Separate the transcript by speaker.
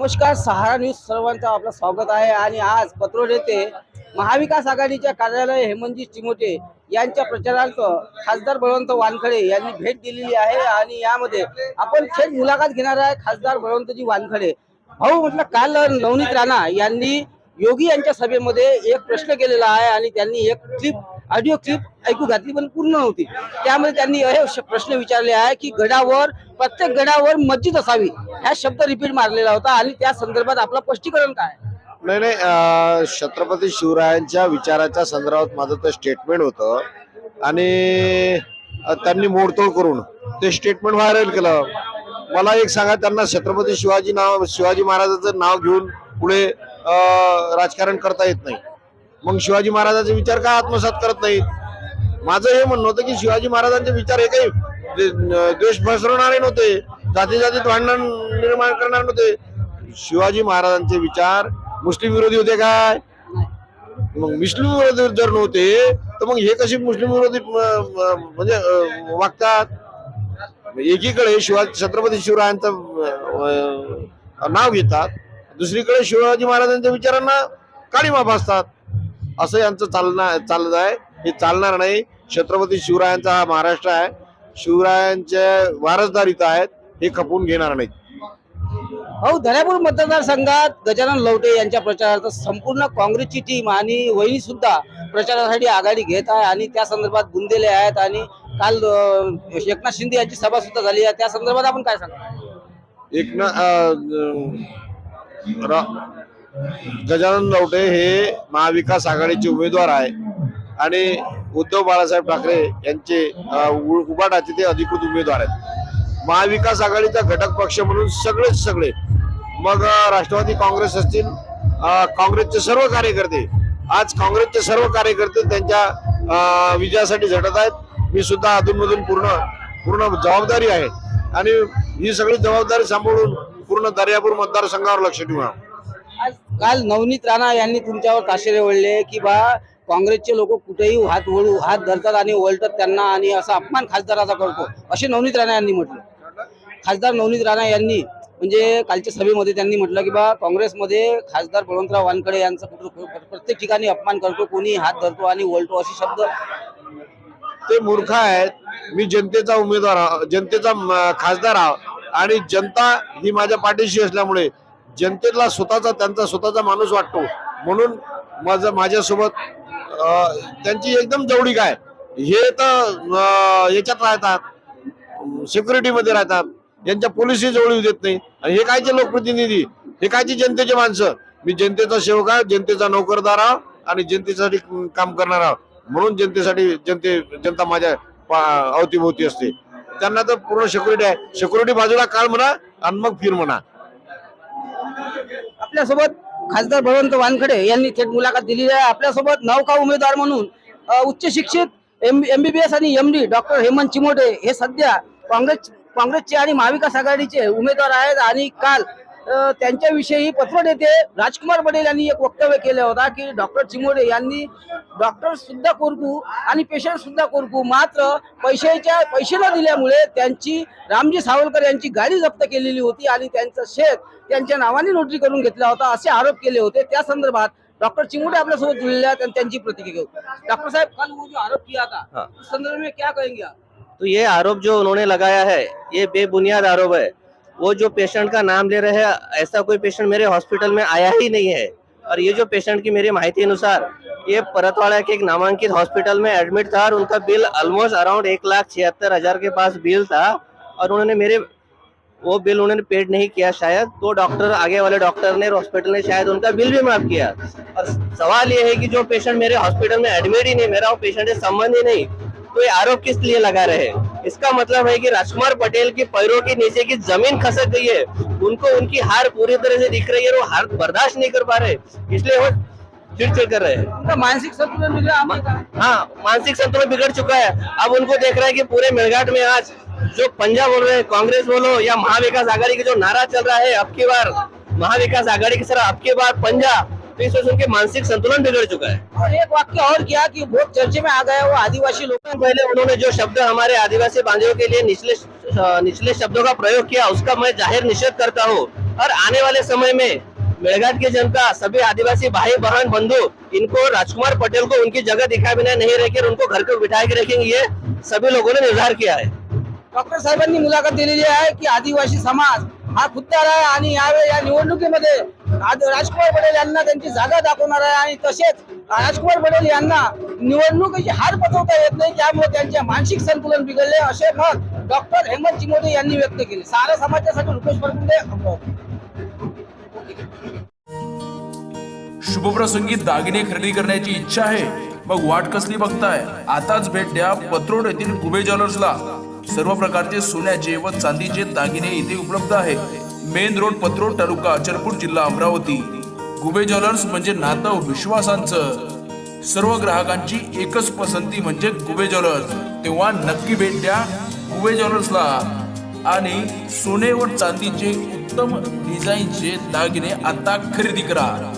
Speaker 1: नमस्कार सहारा न्यूज सर्वांचं आपलं स्वागत आहे. आणि आज पत्रोड येथे महाविकास आघाडीच्या कार्यालय हेमंतजी चिमोटे यांच्या प्रचारार्थ खासदार बळवंत वानखडे यांनी भेट दिलेली आहे. आणि यामध्ये आपण थेट मुलाखत घेणार आहे खासदार बळवंतजी वानखडे. भाऊ म्हटलं काल नवनीत राणा यांनी योगी यांच्या सभेमध्ये एक प्रश्न केलेला आहे आणि त्यांनी एक क्लिप ऑडिओ क्लिप ऐकू घातली पण पूर्ण नव्हती. त्यामध्ये त्यांनी हे प्रश्न विचारले आहे की गडावर प्रत्येक गडावर मस्जिद असावी हा शब्द रिपीट मारलेला होता आणि त्या संदर्भात आपलं स्पष्टीकरण काय?
Speaker 2: नाही नाही अं, छत्रपती शिवरायांच्या विचाराच्या संदर्भात माझं तर स्टेटमेंट होतं. आणि त्यांनी मोडतोड करून ते स्टेटमेंट व्हायरल केलं. मला एक सांगा त्यांना छत्रपती शिवाजी नाव शिवाजी महाराजांचं नाव घेऊन पुढे राजकारण करता येत नाही. मग शिवाजी महाराजांचे विचार का आत्मसात करत नाहीत? माझं हे म्हणणं होतं की शिवाजी महाराजांचे विचार हे काही दे- द्वेष पसरवणारे नव्हते जाती जातीत भांडण निर्माण करणार नव्हते. शिवाजी महाराजांचे विचार मुस्लिम विरोधी होते काय? मग मुस्लिम विरोधी जर नव्हते तर मग हे कसे मुस्लिम विरोधी म्हणजे वागतात? एकीकडे शिवा छत्रपती शिवरायांचं नाव घेतात दुसरीकडे शिवाजी महाराजांच्या विचारांना काळीमा भासतात. असं यांचं चालणार चालत आहे. हे चालणार नाही. छत्रपती शिवरायांचा हा महाराष्ट्र आहे. शिवरायांचे वारसदार इथं आहेत. हे खपवून घेणार नाहीत.
Speaker 1: भाऊ धरापूर मतदारसंघात गजानन लवटे यांच्या प्रचारार्थ संपूर्ण काँग्रेसची टीम आणि वहिनी सुद्धा प्रचारासाठी आघाडी घेत आहे आणि त्या संदर्भात गुंदेले आहेत आणि काल एकनाथ शिंदे यांची सभा सुद्धा झाली आहे. त्या संदर्भात आपण काय सांगा
Speaker 2: एक ना अं, रा- गजानन लवटे हे महाविकास आघाडीचे उमेदवार आहे. आणि उद्धव बाळासाहेब ठाकरे यांचे उभाटाचे ते अधिकृत उमेदवार आहेत. महाविकास आघाडीचा घटक पक्ष म्हणून सगळेच सगळे मग राष्ट्रवादी काँग्रेस असतील काँग्रेसचे सर्व कार्यकर्ते आज काँग्रेसचे सर्व कार्यकर्ते त्यांच्या विजयासाठी झटत आहेत. मी सुद्धा अधूनमधून पूर्ण पूर्ण जबाबदारी आहे. आणि ही सगळी जबाबदारी सांभाळून पूर्ण दर्यापूर मतदारसंघावर लक्ष ठेवा
Speaker 1: काल नवनीत राणा यांनी तुमच्यावर ताशेरे ओढले की बा काँग्रेसचे लोक कुठेही हात वळू हात धरतात आणि ओलतात त्यांना आणि असा अपमान खासदाराचा करतो असे नवनीत राणा यांनी म्हटलं. खासदार नवनीत राणा यांनी म्हणजे कालच्या सभेमध्ये त्यांनी म्हटलं की बा काँग्रेसमध्ये खासदार बळवंतराव वानखडे यांचा कुठं प्रत्येक ठिकाणी अपमान करतो कोणी हात धरतो आणि ओलतो असे शब्द.
Speaker 2: ते मूर्ख आहेत. मी जनतेचा उमेदवार जनतेचा खासदार आहो. आणि जनता ही माझ्या पाठीशी असल्यामुळे जनतेला स्वतःचा त्यांचा स्वतःचा माणूस वाटतो. म्हणून माझं माझ्यासोबत त्यांची एकदम जवळीक आहे. हे तर याच्यात राहतात. सिक्युरिटीमध्ये राहतात. यांच्या पोलिसही जवळ देत नाही. आणि हे कायचे लोकप्रतिनिधी? हे कायचे जनतेचे माणसं? मी जनतेचा सेवक आहे जनतेचा नोकरदार आहो आणि जनतेसाठी काम करणार आहोत म्हणून जनतेसाठी जनते जनता माझ्या पा- अवतीभोवती असते. त्यांना तर पूर्ण सिक्युरिटी आहे. सिक्युरिटी बाजूला काळ म्हणा आणि मग फिर म्हणा.
Speaker 1: आपल्यासोबत खासदार भगवंत वानखडे यांनी थेट मुलाखत दिलेली आहे. आपल्यासोबत नौका उमेदवार म्हणून उच्च शिक्षित एमबीबीएस आणि M D doctor Hemant Chimote हे सध्या काँग्रेस काँग्रेसचे आणि महाविकास आघाडीचे उमेदवार आहेत. आणि काल त्यांच्याविषयी पत्र नेते राजकुमार पटेल यांनी एक वक्तव्य केलं होता की डॉक्टर चिमोडे यांनी डॉक्टर सुद्धा कोरकू आणि पेशंट सुद्धा कोरकू. मात्र पैशाच्या पैसे न दिल्यामुळे त्यांची रामजी सावरकर यांची गाडी जप्त केलेली होती आणि त्यांचं शेत त्यांच्या नावाने नोटरी करून घेतला होता असे आरोप केले होते. त्या संदर्भात डॉक्टर चिमुटे आपल्यासोबत जुळले आहेत आणि त्यांची प्रतिक्रिया घेऊ. डॉक्टर साहब कल वो जो आरोप किया था। उस संदर्भ में क्या कहेंगे
Speaker 3: तो ये आरोप जो उन्होंने लगाया है ये बेबुनियाद आरोप है। वो जो पेशेंट का नाम ले रहे हैं, ऐसा कोई पेशेंट मेरे हॉस्पिटल में आया ही नहीं है। और ये जो पेशेंट की मेरी माहिती अनुसार, ये परतवाड़ा के एक नामांकित हॉस्पिटल में एडमिट था और उनका बिल ऑलमोस्ट अराउंड एक लाख छिहत्तर हज़ार के पास बिल था और उन्होंने मेरे, वो बिल उन्होंने पेड नहीं किया शायद। तो डॉक्टर आगे वाले डॉक्टर ने हॉस्पिटल ने शायद उनका बिल भी माफ़ किया। और सवाल ये है कि जो पेशेंट मेरे हॉस्पिटल में एडमिट ही नहीं, मेरा वो पेशेंट से संबंध ही नहीं तो ये आरोप किस लिए लगा रहे इसका मतलब है कि राजकुमार पटेल की पैरों के नीचे की जमीन खसक गई है। उनको उनकी हार पूरी तरह से दिख रही है वो हार बर्दाश्त नहीं कर पा रहे इसलिए वो चिड़चिड़ कर रहे हैं।
Speaker 1: उनका मानसिक संतुलन बिगड़ा
Speaker 3: हाँ मानसिक संतुलन बिगड़ चुका है। अब उनको देख रहा है कि पूरे मेलघाट में आज जो पंजा बोल रहे हैं कांग्रेस बोलो या महाविकास आघाड़ी का जो नारा चल रहा है अब की बार महाविकास आघाड़ी की तरह अब की बार पंजा से उनके मानसिक संतुलन बिगड़ चुका है।
Speaker 1: और एक वाक्य और किया कि बहुत चर्चे में आ गया वो आदिवासी लोग।
Speaker 3: पहले उन्होंने जो शब्द हमारे आदिवासी बांधवों के लिए निचले निचले शब्दों का प्रयोग किया उसका मैं ज़ाहिर निषेध करता हूँ। और आने वाले समय में मेळघाट की जनता सभी आदिवासी भाई बहन बंधु इनको राजकुमार पटेल को उनकी जगह दिखाए बिना नहीं रखेंगे उनको घर को बिठा के रखेंगे ये सभी लोगों ने निर्धार किया है।
Speaker 1: डॉक्टर साहेबांनी मुलाखत दिलेली आहे की आदिवासी समाज हा खुद्दार आहे आणि यावेळी या निवडणुकीमध्ये आज राजकुमार पटेल यांना त्यांची जागा दाखवणार आहे आणि तसेच राजकुमार पटेल यांना निवडणुकीची हार पचवता येत नाही त्यामुळे त्यांचे मानसिक संतुलन बिघडले. असे मत डॉक्टर हेमंत चिमोदे यांनी व्यक्त केले. सारा समाजासाठी रुपेश परकुंडे
Speaker 4: शुभप्रसंगी दागिने खरेदी करण्याची इच्छा आहे. मग वाट कसली बघताय? आताच भेट द्या पत्रोड येथील कुबे ज्वेलर्सला. सर्व प्रकारचे सोन्याचे व चांदीचे दागिने इथे उपलब्ध आहेत मेन रोड पत्रोड तालुका अचलपूर जिल्हा अमरावती. गुबे ज्वेलर्स म्हणजे नातं विश्वासांचं. सर्व ग्राहकांची एकच पसंती म्हणजे गुबे ज्वेलर्स. तेव्हा नक्की भेट द्या गुबे ज्वेलर्सला. आणि सोने व चांदीचे उत्तम डिझाईनचे दागिने आता खरेदी करा.